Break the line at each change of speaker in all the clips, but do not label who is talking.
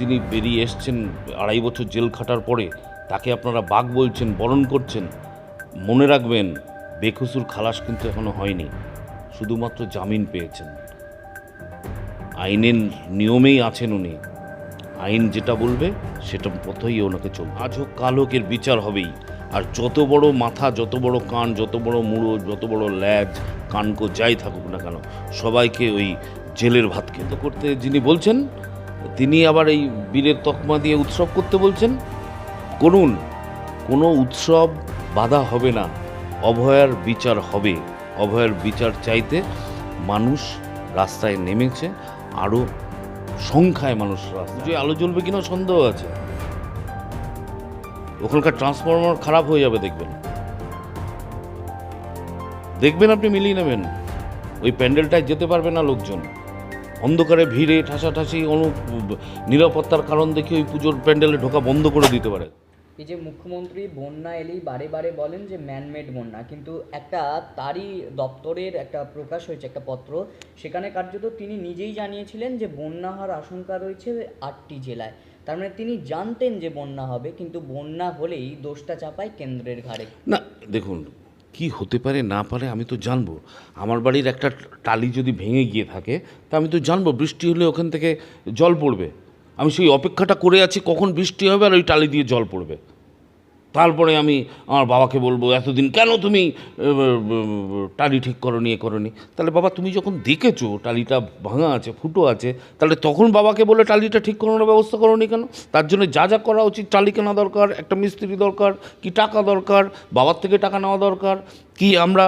যিনি বেরিয়ে এসছেন আড়াই বছর জেল খাটার পরে, তাকে আপনারা বাঘ বলছেন, বরণ করছেন। মনে রাখবেন, বেকসুর খালাস কিন্তু এখনও হয়নি। শুধুমাত্র জামিন পেয়েছেন। আইনের নিয়মেই আছেন উনি। আইন যেটা বলবে, সেটা পথেই ওনাকে চলবে। আজ হোক, কাল হোক, এর বিচার হবেই। আর যত বড় মাথা, যত বড় কান, যত বড় মুড়ো, যত বড় ল্যাজ, কানকো যাই থাকুক না কেন, সবাইকে ওই জেলের ভাত খেতে। করতে যিনি বলছেন তিনি আবার এই বীরের তকমা দিয়ে উৎসব করতে বলছেন করুন কোনো উৎসব বাধা হবে না, অভয়ার বিচার হবে। অভয়ার বিচার চাইতে মানুষ রাস্তায় নেমেছে আরও সংখ্যায় মানুষ রাস্তায় যে আলো জ্বলবে কিনা সন্দেহ আছে। ওখানকার ট্রান্সফরমার খারাপ হয়ে যাবে, দেখবেন। দেখবেন আপনি মিলিয়ে নেবেন। ওই প্যান্ডেলটায় যেতে পারবে না লোকজন। অন্ধকারে ভিড়ে ঠাসাঠাসি অনু নিরাপত্তার কারণ দেখে ওই পুজোর প্যান্ডেলে ঢোকা বন্ধ করে দিতে পারে।
এই যে মুখ্যমন্ত্রী বন্যা এলেই বারে বারে বলেন যে ম্যানমেড বন্যা কিন্তু একটা তারই দপ্তরের একটা প্রকাশ হয়েছে একটা পত্র সেখানে কার্যত তিনি নিজেই জানিয়েছিলেন যে বন্যা হওয়ার আশঙ্কা রয়েছে আটটি জেলায়। তার মানে তিনি জানতেন যে বন্যা হবে কিন্তু বন্যা হলেই দোষটা চাপায় কেন্দ্রের ঘাড়ে।
না দেখুন কি হতে পারে, না পারে আমি তো জানব। আমার বাড়ির একটা টালি যদি ভেঙে গিয়ে থাকে, তা আমি তো জানব, বৃষ্টি হলে ওখান থেকে জল পড়বে। আমি সেই অপেক্ষাটা করে আছি, কখন বৃষ্টি হবে আর ওই টালি দিয়ে জল পড়বে। তারপরে আমি আমার বাবাকে বলব, এতদিন কেন তুমি টালি ঠিক করো করনি, এ করনি? তাহলে বাবা, তুমি যখন দেখেছ টালিটা ভাঙা আছে, ফুটো আছে, তাহলে তখন বাবাকে বলে টালিটা ঠিক করানোর ব্যবস্থা করনি কেন? তার জন্য যা যা করা উচিত, টালি কেনা দরকার, একটা মিস্ত্রি দরকার, কি টাকা দরকার, বাবার থেকে টাকা নেওয়া দরকার, কি আমরা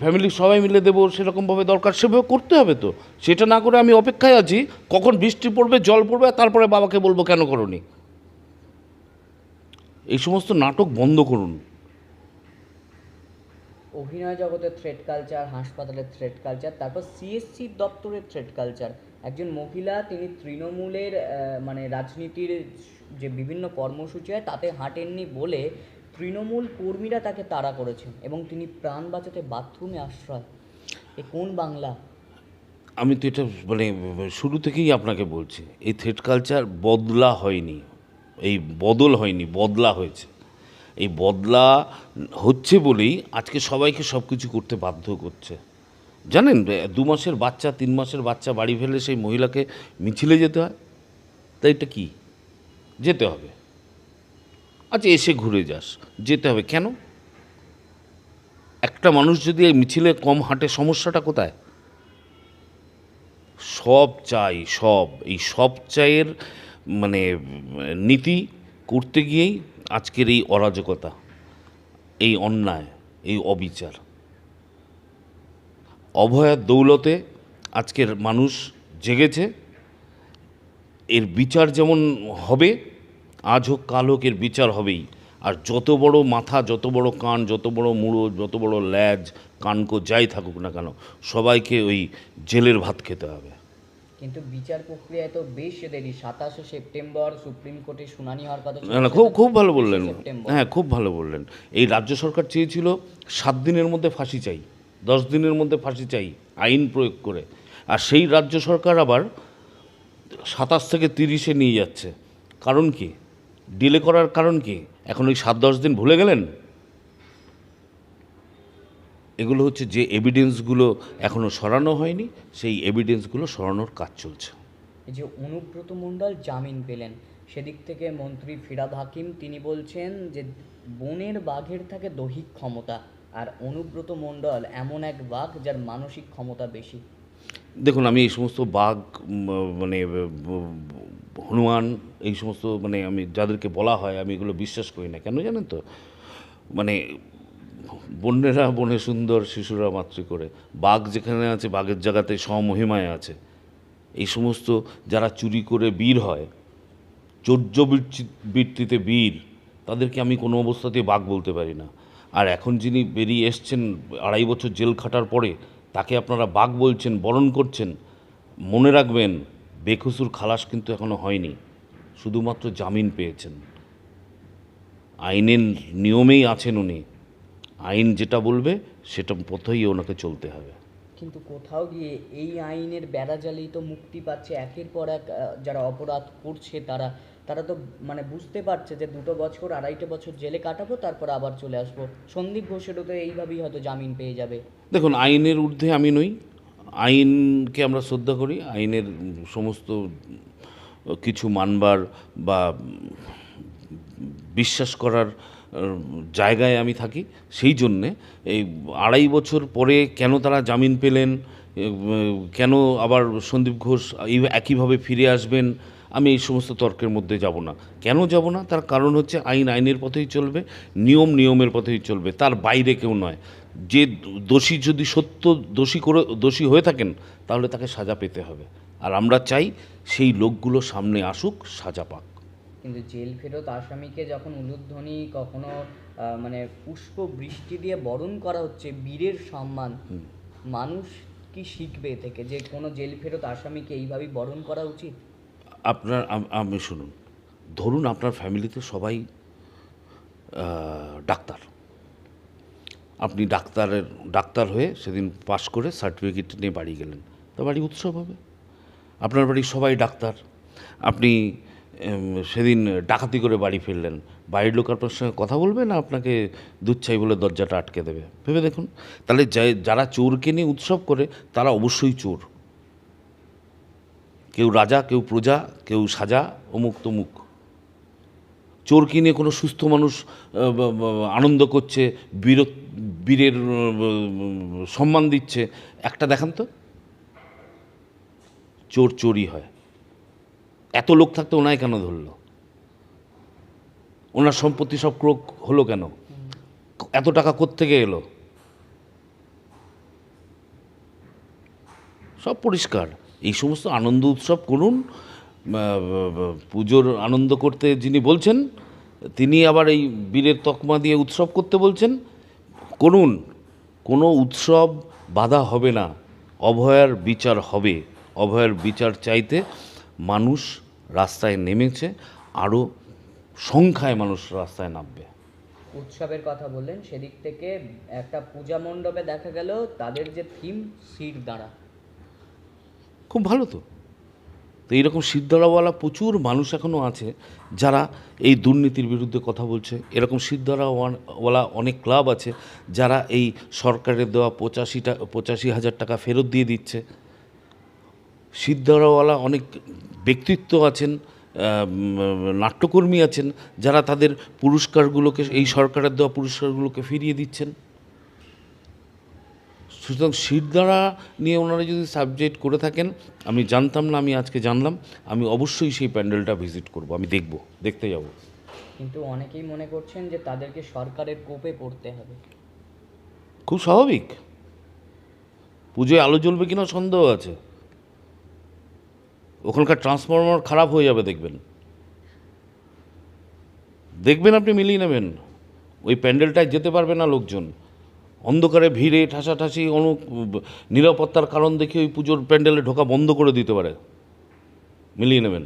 ফ্যামিলির সবাই মিলে দেবো, সেরকমভাবে দরকার, সেভাবে করতে হবে তো। সেটা না করে আমি অপেক্ষায় আছি, কখন বৃষ্টি পড়বে, জল পড়বে তারপরে বাবাকে বলব কেন করনি? এই সমস্ত নাটক বন্ধ করুন।
অভিনয় জগতের থ্রেড কালচার হাসপাতালের থ্রেড কালচার তারপর সিএসসি দপ্তরের থ্রেড কালচার একজন মহিলা তিনি তৃণমূলের মানে রাজনীতির যে বিভিন্ন কর্মসূচি হয় তাতে হাঁটেননি বলে তৃণমূল কর্মীরা তাকে তাড়া করেছেন এবং তিনি প্রাণ বাঁচাতে বাথরুমে আশ্রয়। এ কোন বাংলা?
আমি তো এটা মানে শুরু থেকেই আপনাকে বলছি এই থ্রেড কালচার বদলা হয়নি। এই বদল হয়নি, বদলা হয়েছে। এই বদলা হচ্ছে বলেই আজকে সবাইকে সব কিছু করতে বাধ্য করছে। জানেন দু মাসের বাচ্চা, তিন মাসের বাচ্চা বাড়ি ফেলে সেই মহিলাকে মিছিলে যেতে হয়? তাই এটা কী? যেতে হবে। আচ্ছা এসে ঘুরে যাস, যেতে হবে। কেন? একটা মানুষ যদি এই মিছিলে কম হাঁটে, সমস্যাটা কোথায়? সব চাই, সব। এই সব চাইয়ের মানে নীতি করতে গিয়েই আজকের এই অরাজকতা, এই অন্যায়, এই অবিচার। অভয়ার দৌলতে আজকের মানুষ জেগেছে। এর বিচার যেমন হবে, আজ হোক কাল হোক এর বিচার হবেই। আর যত বড় মাথা, যত বড় কান, যত বড় মুড়ো, যত বড় ল্যাজ, কানকো যাই থাকুক না কেন, সবাইকে ওই জেলের ভাত খেতে হবে।
কিন্তু বিচার প্রক্রিয়ায় তো বেশ দেরি সাতাশে সেপ্টেম্বর সুপ্রিম কোর্টে শুনানি হওয়ার কথা
না না খুব খুব ভালো বললেন। হ্যাঁ খুব ভালো বললেন। এই রাজ্য সরকার চেয়েছিল সাত দিনের মধ্যে ফাঁসি চাই দশ দিনের মধ্যে ফাঁসি চাই আইন প্রয়োগ করে। আর সেই রাজ্য সরকার আবার সাতাশ থেকে তিরিশে নিয়ে যাচ্ছে। কারণ কি? ডিলে করার কারণ কি? এখন ওই সাত দশ দিন ভুলে গেলেন? এগুলো হচ্ছে যে এভিডেন্সগুলো এখনও সরানো হয়নি সেই এভিডেন্সগুলো সরানোর কাজ চলছে।
এই যে অনুব্রত মণ্ডল জামিন পেলেন সেদিক থেকে মন্ত্রী ফিরাদ হাকিম তিনি বলছেন যে বনের বাঘের থাকে দৈহিক ক্ষমতা আর অনুব্রত মণ্ডল এমন এক বাঘ যার মানসিক ক্ষমতা বেশি।
দেখুন আমি এই সমস্ত বাঘ মানে হনুমান এই সমস্ত মানে আমি যাদেরকে বলা হয় আমি এগুলো বিশ্বাস করি না। কেন জানেন তো? মানে বন্যেরা বনে সুন্দর শিশুরা মাতৃ করে। বাঘ যেখানে আছে, বাঘের জায়গাতে স্বমহিমায় আছে। এই সমস্ত যারা চুরি করে বীর হয়, চৌর্য বৃত্তিতে বীর, তাদেরকে আমি কোনো অবস্থাতেই বাঘ বলতে পারি না। আর এখন যিনি বেরিয়ে এসছেন আড়াই বছর জেল খাটার পরে, তাকে আপনারা বাঘ বলছেন, বরণ করছেন, মনে রাখবেন, বেকসুর খালাস কিন্তু এখনও হয়নি। শুধুমাত্র জামিন পেয়েছেন। আইনের নিয়মেই আছেন উনি। আইন যেটা বলবে সেটা পথেই ওনাকে চলতে হবে।
কিন্তু কোথাও গিয়ে এই আইনের বেড়াজালেই তো মুক্তি পাচ্ছে একের পর এক যারা অপরাধ করছে তারা তারা তো মানে বুঝতে পারছে যে দুটো বছর আড়াইটে বছর জেলে কাটাবো তারপর আবার চলে আসব। সন্দীপ ঘোষেরও তো এইভাবেই হয়তো জামিন পেয়ে যাবে।
দেখুন আইনের ঊর্ধ্বে আমি নই। আইনকে আমরা শ্রদ্ধা করি। আইনের সমস্ত কিছু মানবার বা বিশ্বাস করার জায়গায় আমি থাকি, সেই জন্যে এই আড়াই বছর পরে কেন তারা জামিন পেলেন কেন আবার সন্দীপ ঘোষ এই একইভাবে ফিরে আসবেন, আমি এই সমস্ত তর্কের মধ্যে যাব না। কেন যাব না? তার কারণ হচ্ছে আইন আইনের পথেই চলবে, নিয়ম নিয়মের পথেই চলবে, তার বাইরে কেউ নয়। যে দোষী যদি সত্য দোষী করে, দোষী হয়ে থাকেন, তাহলে তাকে সাজা পেতে হবে। আর আমরা চাই সেই লোকগুলো সামনে আসুক, সাজা পাক।
কিন্তু জেল ফেরত আসামিকে যখন উলুধ্বনি কখনো মানে পুষ্প বৃষ্টি দিয়ে বরণ করা হচ্ছে বীরের সম্মান মানুষ কি শিখবে থেকে যে কোনো জেল ফেরত আসামিকে এইভাবেই বরণ করা উচিত?
আপনার আম- শুনুন ধরুন আপনার ফ্যামিলিতে সবাই ডাক্তার। আপনি ডাক্তারের ডাক্তার হয়ে সেদিন পাশ করে সার্টিফিকেট নিয়ে বাড়ি গেলেন তা বাড়ি উৎসব হবে। আপনার বাড়ির সবাই ডাক্তার আপনি সেদিন ডাকাতি করে বাড়ি ফিরলেন। বাড়ির লোক আপনার সঙ্গে কথা বলবে না আপনাকে দুচ্ছাই বলে দরজাটা আটকে দেবে? ভেবে দেখুন। তাহলে যারা চোরকে নিয়ে উৎসব করে, তারা অবশ্যই চোর। কেউ রাজা, কেউ প্রজা, কেউ সাজা, অমুক তমুক। চোর কিনে কোনো সুস্থ মানুষ আনন্দ করছে বীর বীরের সম্মান দিচ্ছে, একটা দেখান তো। চোর চোরই হয়। এত লোক থাকতে ওনায় কেন ধরলো? ওনার সম্পত্তি সব ক্রোক হলো কেন? এত টাকা কোত্থেকে এলো? সব পরিষ্কার। এই সমস্ত আনন্দ উৎসব করুন পুজোর আনন্দ করতে যিনি বলছেন, তিনি আবার এই বীরের তকমা দিয়ে উৎসব করতে বলছেন। করুন, কোনো উৎসব বাধা হবে না, অভয়ার বিচার হবে। অভয়ার বিচার চাইতে মানুষ রাস্তায় নেমেছে আরও সংখ্যায় মানুষ রাস্তায় নামবে।
উৎসবের কথা বললেন সেদিক থেকে একটা পূজা মণ্ডপে দেখা গেল তাদের যে থিম শির দ্বারা
খুব ভালো তো। তো এইরকম সিদ্ধারাওয়ালা প্রচুর মানুষ এখনও আছে যারা এই দুর্নীতির বিরুদ্ধে কথা বলছে। এরকম সিদ্ধারাওয়ালা অনেক ক্লাব আছে যারা এই সরকারের দেওয়া পঁচাশিটা পঁচাশি হাজার টাকা ফেরত দিয়ে দিচ্ছে। সিদ্ধারাওয়ালা অনেক ব্যক্তিত্ব আছেন নাট্যকর্মী আছেন যারা তাদের পুরস্কারগুলোকে এই সরকারের দেওয়া পুরস্কারগুলোকে ফিরিয়ে দিচ্ছেন। সুতরাং শিরদাঁড়া নিয়ে ওনারা যদি সাবজেক্ট করে থাকেন আমি জানতাম না আমি আজকে জানলাম আমি অবশ্যই সেই প্যান্ডেলটা ভিজিট করব আমি দেখব দেখতে যাব।
কিন্তু অনেকেই মনে করছেন যে তাদেরকে সরকারের কোপে পড়তে হবে।
খুব স্বাভাবিক। পুজোয় আলো জ্বলবে কিনা সন্দেহ আছে। ওখানকার ট্রান্সফরমার খারাপ হয়ে যাবে দেখবেন। দেখবেন আপনি মিলিয়ে নেবেন। ওই প্যান্ডেলটায় যেতে পারবে না লোকজন। অন্ধকারে ভিড়ে ঠাসাঠাসি অনু নিরাপত্তার কারণ দেখে ওই পুজোর প্যান্ডেলে ঢোকা বন্ধ করে দিতে পারে। মিলিয়ে নেবেন।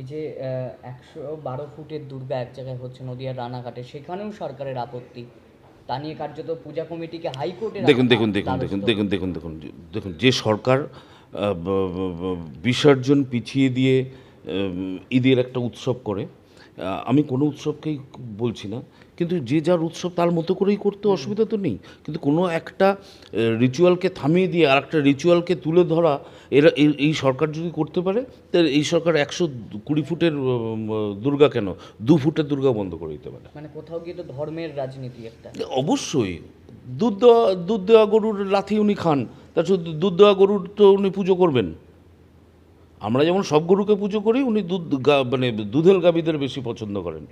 এই যে একশো বারো ফুটের দুর্গা এক জায়গায় হচ্ছে নদিয়ার রানাঘাটে সেখানেও সরকারের আপত্তি। তা নিয়ে কার্যত পূজা কমিটিকে হাইকোর্টে
দেখুন দেখুন দেখুন দেখুন দেখুন দেখুন দেখুন দেখুন যে সরকার বিসর্জন পিছিয়ে দিয়ে ঈদের একটা উৎসব করে। আমি কোনো উৎসবকেই বলছি না। কিন্তু যে যার উৎসব তার মতো করেই করতে অসুবিধা তো নেই। কিন্তু কোনো একটা রিচুয়ালকে থামিয়ে দিয়ে আর একটা রিচুয়ালকে তুলে ধরা এরা এই- সরকার যদি করতে পারে তাহলে এই সরকার একশো কুড়ি ফুটের দুর্গা কেন? দু ফুটের দুর্গা বন্ধ করে দিতে পারে।
মানে কোথাও গিয়ে তো ধর্মের রাজনীতি একটা।
অবশ্যই। দুধ দেওয়া দুধ দেওয়া গরুর লাথি উনি খান তার শুধু দুধ দেওয়া গরুর তো উনি পুজো করবেন। আমরা যেমন সব গরুকে পুজো করি উনি দুধ গা- মানে দুধেল গাভীদের বেশি পছন্দ করেন।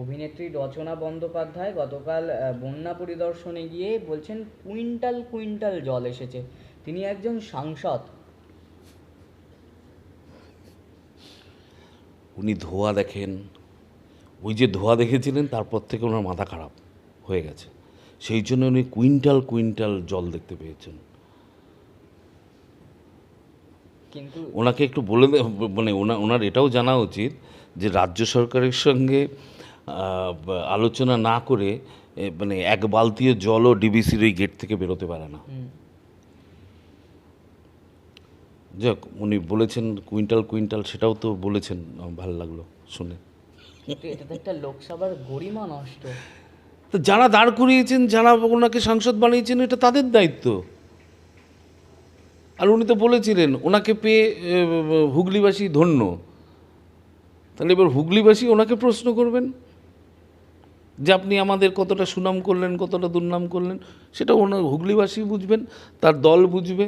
অভিনেত্রী রচনা বন্দ্যোপাধ্যায় গতকাল বন্যা পরিদর্শনে গিয়ে বলছেন কুইন্টাল কুইন্টাল জল এসেছে। তিনি একজন সাংসদ।
উনি ধোয়া দেখেন। ওই যে ধোয়া দেখেছিলেন তারপর থেকে ওনার মাথা খারাপ হয়ে গেছে। সেই জন্য উনি কুইন্টাল কুইন্টাল জল দেখতে পেয়েছেন।
কিন্তু
ওনাকে একটু বলে মানে ওনা ওনার এটাও জানা উচিত যে রাজ্য সরকারের সঙ্গে আলোচনা না করে মানে এক বালতিও জলও ডিবিসির ওই গেট থেকে বেরোতে পারে না। যাক উনি বলেছেন কুইন্টাল কুইন্টাল সেটাও তো বলেছেন ভালো লাগল শুনে।
এটা একটা লোকসভার গরিমা নষ্ট।
তো যারা দাঁড় করিয়েছেন যারা ওনাকে সাংসদ বানিয়েছেন এটা তাদের দায়িত্ব। আর উনি তো বলেছিলেন ওনাকে পেয়ে হুগলিবাসী ধন্য। তাহলে এবার হুগলিবাসী ওনাকে প্রশ্ন করবেন? যে আপনি আমাদের কতটা সুনাম করলেন কতটা দুর্নাম করলেন সেটা ওনার হুগলিবাসী বুঝবেন তার দল বুঝবে।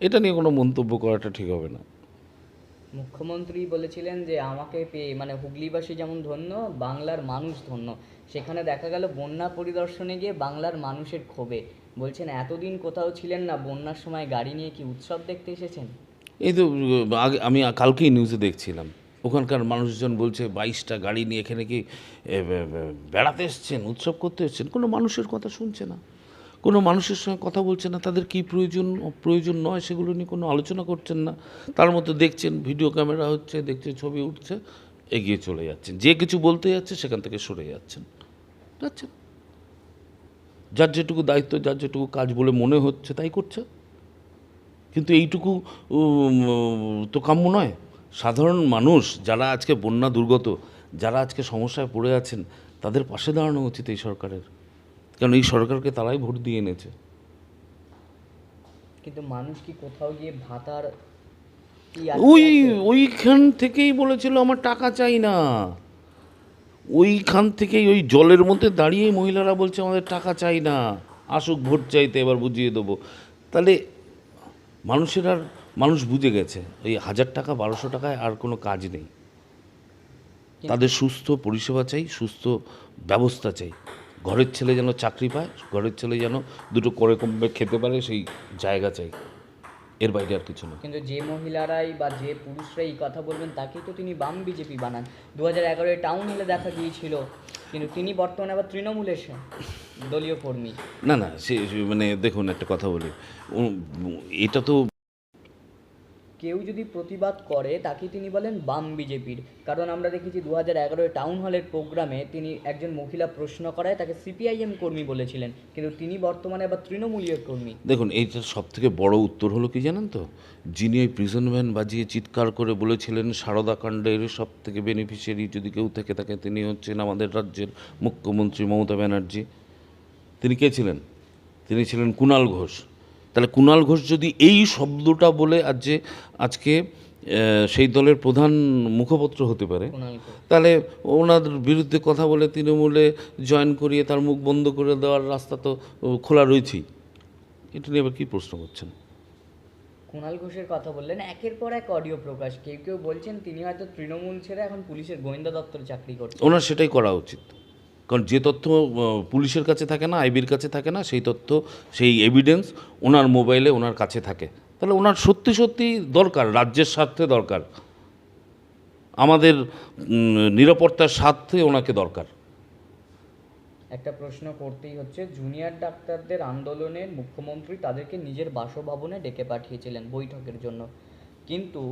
এটা নিয়ে কোনো মন্তব্য করাটা ঠিক হবে না।
মুখ্যমন্ত্রী বলেছিলেন যে আমাকে পেয়ে মানে হুগলিবাসী যেমন ধন্য বাংলার মানুষ ধন্য। সেখানে দেখা গেল বন্যা পরিদর্শনে গিয়ে বাংলার মানুষের ক্ষোভে। বলছেন এতদিন কোথাও ছিলেন না বন্যার সময় গাড়ি নিয়ে কি উৎসব দেখতে এসেছেন?
এই তো আগে আমি কালকেই নিউজে দেখছিলাম। ওখানকার মানুষজন বলছে, বাইশটা গাড়ি নিয়ে এখানে কি বেড়াতে এসছেন, উৎসব করতে এসছেন, কোনো মানুষের কথা শুনছে না। কোনো মানুষের সঙ্গে কথা বলছে না, তাদের কি প্রয়োজন প্রয়োজন নয় সেগুলো নিয়ে কোনো আলোচনা করছেন না। তার মধ্যে দেখছেন, ভিডিও ক্যামেরা হচ্ছে দেখছে ছবি উঠছে, এগিয়ে চলে যাচ্ছেন। যে কিছু বলতে যাচ্ছে, সেখান থেকে সরে যাচ্ছেন। যাচ্ছেন। যার যেটুকু দায়িত্ব, যার যেটুকু কাজ বলে মনে হচ্ছে, তাই করছে। কিন্তু এইটুকু তো কাম্য নয়। সাধারণ মানুষ যারা আজকে বন্যা দুর্গত যারা আজকে সমস্যায় পড়ে আছেন তাদের পাশে দাঁড়ানো উচিত এই সরকারের। কারণ এই সরকারকে তারাই ভোট দিয়ে এনেছে?
কিন্তু মানুষ কি কোথাও গিয়ে ভাতার
ওই ওইখান থেকেই বলেছিল আমার টাকা চাই না। ওইখান থেকেই ওই জলের মধ্যে দাঁড়িয়ে মহিলারা বলছে আমাদের টাকা চাই না। আসুক ভোট চাইতে এবার বুঝিয়ে দেবো। তাহলে মানুষের আর মানুষ বুঝে গেছে ওই হাজার টাকা বারোশো টাকায় আর কোনো কাজ নেই। তাদের সুস্থ পরিষেবা চাই সুস্থ ব্যবস্থা চাই। ঘরের ছেলে যেন চাকরি পায় ঘরের ছেলে যেন দুটো করে কমবে খেতে পারে সেই জায়গা চাই। এর বাইরে আর কিছু না
কিন্তু যে মহিলারাই বা যে পুরুষরাই এই কথা বলবেন তাকেই তো তিনি বাম বিজেপি বানান। দু হাজার এগারোয় টাউন হলে দেখা গিয়েছিল কিন্তু তিনি বর্তমানে আবার তৃণমূলের সে- দলীয় কর্মী।
না না সে- মানে দেখুন একটা কথা বলি। এটা তো
কেউ যদি প্রতিবাদ করে তাকে তিনি বলেন বাম বিজেপির। কারণ আমরা দেখেছি দু হাজার এগারোয় টাউন হলের প্রোগ্রামে তিনি একজন মহিলা প্রশ্ন করায়, তাকে সিপিআইএম কর্মী বলেছিলেন। কিন্তু তিনি বর্তমানে আবার তৃণমূলীয় কর্মী।
দেখুন এইটার সব থেকে বড় উত্তর হলো কি জানেন তো? যিনি ওই প্রিজন ভ্যান বাজিয়ে চিৎকার করে বলেছিলেন, সারদা কাণ্ডের সব থেকে বেনিফিশিয়ারি যদি কেউ থেকে থাকে, তিনি হচ্ছেন আমাদের রাজ্যের মুখ্যমন্ত্রী মমতা ব্যানার্জি। তিনি কে ছিলেন? তিনি ছিলেন কুণাল ঘোষ। তাহলে কুণাল ঘোষ যদি এই শব্দটা বলে আজ যে আজকে সেই দলের প্রধান মুখপত্র হতে পারে তাহলে ওনার বিরুদ্ধে কথা বলে তৃণমূলে জয়েন করিয়ে তার মুখ বন্ধ করে দেওয়ার রাস্তা তো খোলা রয়েছেই। এটা নিয়ে আবার কী প্রশ্ন করছেন?
কুণাল ঘোষের কথা বললেন একের পর এক অডিও প্রকাশ। কেউ কেউ বলছেন তিনি হয়তো তৃণমূল ছেড়ে এখন পুলিশের গোয়েন্দা দপ্তরে চাকরি করছেন।
ওনার সেটাই করা উচিত। কারণ যে তথ্য পুলিশের কাছে থাকে না, আইবির কাছে থাকে না, সেই তথ্য, সেই এভিডেন্স ওনার মোবাইলে ওনার কাছে থাকে। তাহলে ওনার সত্যি সত্যি দরকার, রাজ্যের স্বার্থে দরকার। আমাদের নিরাপত্তার স্বার্থে ওনাকে দরকার।
একটা প্রশ্ন করতেই হচ্ছে জুনিয়র ডাক্তারদের আন্দোলনে মুখ্যমন্ত্রী তাদেরকে নিজের বাসভবনে ডেকে পাঠিয়েছিলেন বৈঠকের জন্য। কিন্তু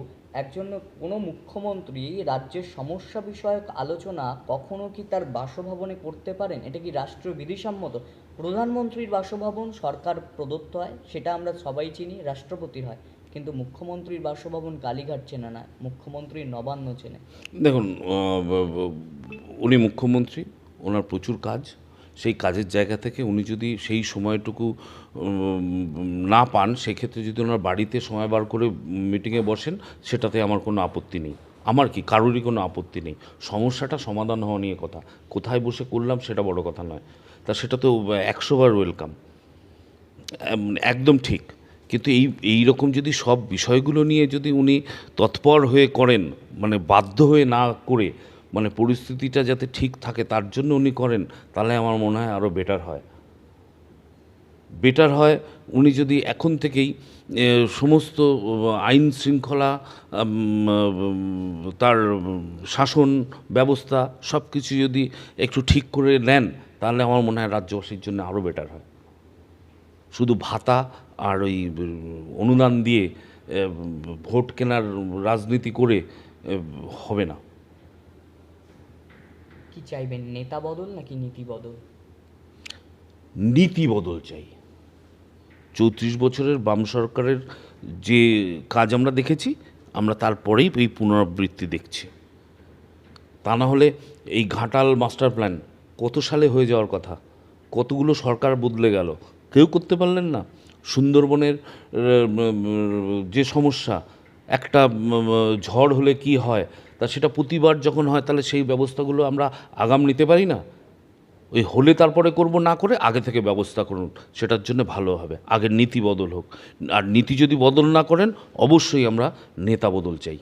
একজন কোনো মুখ্যমন্ত্রী রাজ্যের সমস্যা বিষয়ক আলোচনা কখনো কি তার বাসভবনে করতে পারেন? এটা কি রাষ্ট্রীয় বিধিসম্মত? প্রধানমন্ত্রীর বাসভবন সরকার প্রদত্ত হয়, সেটা আমরা সবাই চিনি রাষ্ট্রপতির হয়। কিন্তু মুখ্যমন্ত্রীর বাসভবন কালীঘাট চেনে না মুখ্যমন্ত্রীর নবান্ন চেনে।
দেখুন উনি মুখ্যমন্ত্রী, ওনার প্রচুর কাজ। সেই কাজের জায়গা থেকে উনি যদি সেই সময়টুকু না পান, সেক্ষেত্রে যদি ওনার বাড়িতে সময় বার করে মিটিংয়ে বসেন, সেটাতে আমার কোনো আপত্তি নেই। আমার কি, কারোরই কোনো আপত্তি নেই। সমস্যাটা সমাধান হওয়া নিয়ে কথা। কোথায় বসে করলাম সেটা বড় কথা নয়। তা সেটা তো একশোবার ওয়েলকাম একদম ঠিক। কিন্তু এই এই রকম যদি সব বিষয়গুলো নিয়ে যদি উনি তৎপর হয়ে করেন মানে বাধ্য হয়ে না করে মানে পরিস্থিতিটা যাতে ঠিক থাকে, তার জন্য উনি করেন, তাহলে আমার মনে হয় আরও বেটার হয়। বেটার হয় উনি যদি এখন থেকেই সমস্ত আইন শৃঙ্খলা তার শাসন ব্যবস্থা সব কিছু যদি একটু ঠিক করে নেন, তাহলে আমার মনে হয় রাজ্যবাসীর জন্য আরও বেটার হয়। শুধু ভাতা আর ওই অনুদান দিয়ে ভোট কেনার রাজনীতি করে হবে না।
কি চাইবেন, নেতা বদল নাকি নীতি বদল?
নীতি বদল চাই। চৌত্রিশ বছরের বাম সরকারের যে কাজ আমরা দেখেছি, আমরা তারপরেই এই পুনরাবৃত্তি দেখছি। তা না হলে এই ঘাটাল মাস্টার প্ল্যান কত সালে হয়ে যাওয়ার কথা? কতগুলো সরকার বদলে গেল? কেউ করতে পারলেন না। সুন্দরবনের যে সমস্যা, একটা ঝড় হলে কি হয়? তা সেটা প্রতিবার যখন হয়, তাহলে সেই ব্যবস্থাগুলো আমরা আগাম নিতে পারি না? ওই হলে তারপরে করব, না করে আগে থেকে ব্যবস্থা করুন, সেটার জন্য ভালো হবে। আগের নীতি বদল হোক। আর নীতি যদি বদল না করেন, অবশ্যই আমরা নেতা বদল চাই।